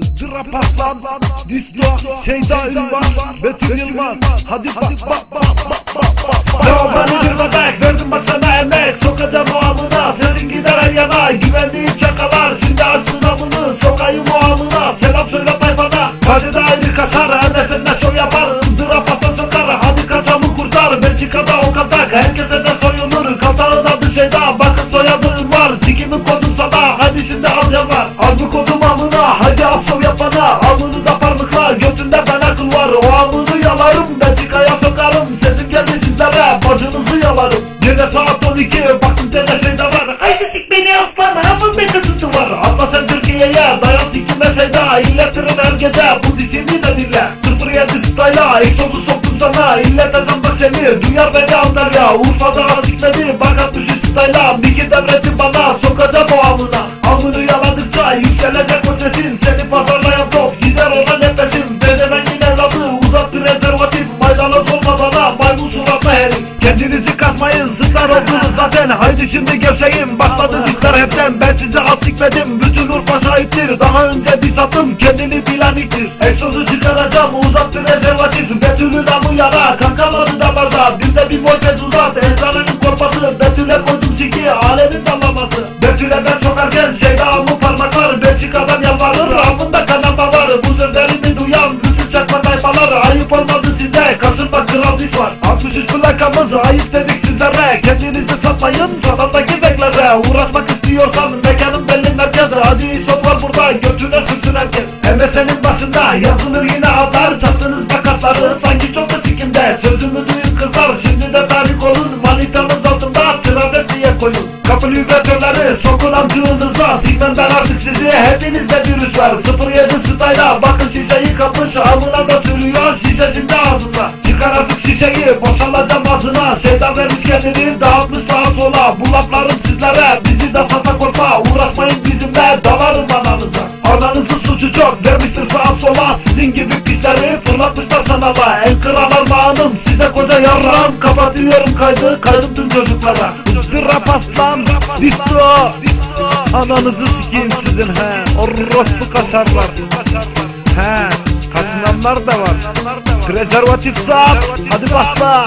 Drap Aslan, Disto, Şeyda Ünvan, Betül Yılmaz. Hadi bak bak bak bak bak bak Ya beni bir bebek, verdim bak sana emek Sokacağım o amına, sesin gider her yana. Güvendiğin çakalar, şimdi açsın amını. Sokayım o amına, selam söyle tayfana. Gazete ayrı kaşar, hem de seninle Şeyda, bakın soyadın var. Sikimi kodum sana, hadi şimdi az yapar Az mı kodum amına, hadi az şov yapana. Amını da parmakla, götünde ben akıl var. O amını yalarım, Belçika'ya sokarım. Sesim geldi sizlere, bacınızı yalarım. Gece saat 12, baktım tele şeyde var. Haydi sik beni aslan, hamur bir kısıtı var Atla sen Türkiye'ye, dayan sikime şeyda İlletirim her gece, bu dizimi de dinle. 07 style'a, egzozu soktum sana. İlleteceğim bak seni, duyar beni Antalya. Urfa'da asikmedi, bak 63 style'a Miki devretti bana, sokacağım o amına. Amını yaladıkça yükselecek o sesin. Seni pazarlayan top, gider ona nefesim. Bezemengin evladı, uzat bir rezervatif. Maydanoz olma bana, maymun suratlı herif. Kendinizi kasmayın, zıtlar oldunuz zaten. Haydi şimdi gevşeyin, başladı dişler hepten. Ben size has sikmedim, bütün Urfa şahittir. Daha önce diss attım, kendini bilaniktir Egzozu çıkaracağım, uzat bir rezervatif. Betül'ün amı yara, kankamadı damarda Bir de bir voltez uzat, eczanenin korpası Betül'e koydum çiki, alemin dallaması Betül'e ben sokarken şeyde amı parmaklar Belçika'dan yalvarır, amında kanama var. Bu sözlerimi duyan bütün çakma tayfalar Ayıp olmadı size, kasırma kral diş var. 63 plakamız, ayıp dedik sizlere. Kendinizi satmayın, sanaldaki beklere. Uğraşmak istiyorsan mekanın belli merkez Hadi var burada, götüne sürsün herkes. MSN'in başında yazılır yine adlar. Çattınız makasları, sanki çok da sikimde. Sözümü duyun kızlar, şimdi de tarih olun. Manitanız altında, travestiye koyun. Kapı vibratörleri sokun amcığınıza Sikmem ben artık sizi. Hepinizde virüs var. 07 style'a bakın şişeyi kapış Amına da sürüyor. Şişe şimdi ağzında Çıkar artık şişeyi boşalacağım ağzına. Şeytan vermiş kendini dağıtmış sağa sola. Bu laflarım sizlere bizi de sata korkma. Uğraşmayın bizimle dalarım ananıza. Ananızın suçu çok vermiştir sağa sola. Sizin gibi pisleri fırlatmışlar sanala. El kral armağanım size koca yarram. Kapatıyorum kaydı kaydım tüm çocuklara. Rap aslan disto. Ananızı sikeyim sizin he. Orospu kaşarlar. He kaşınanlar da var. Prezervatif sat Hadi başla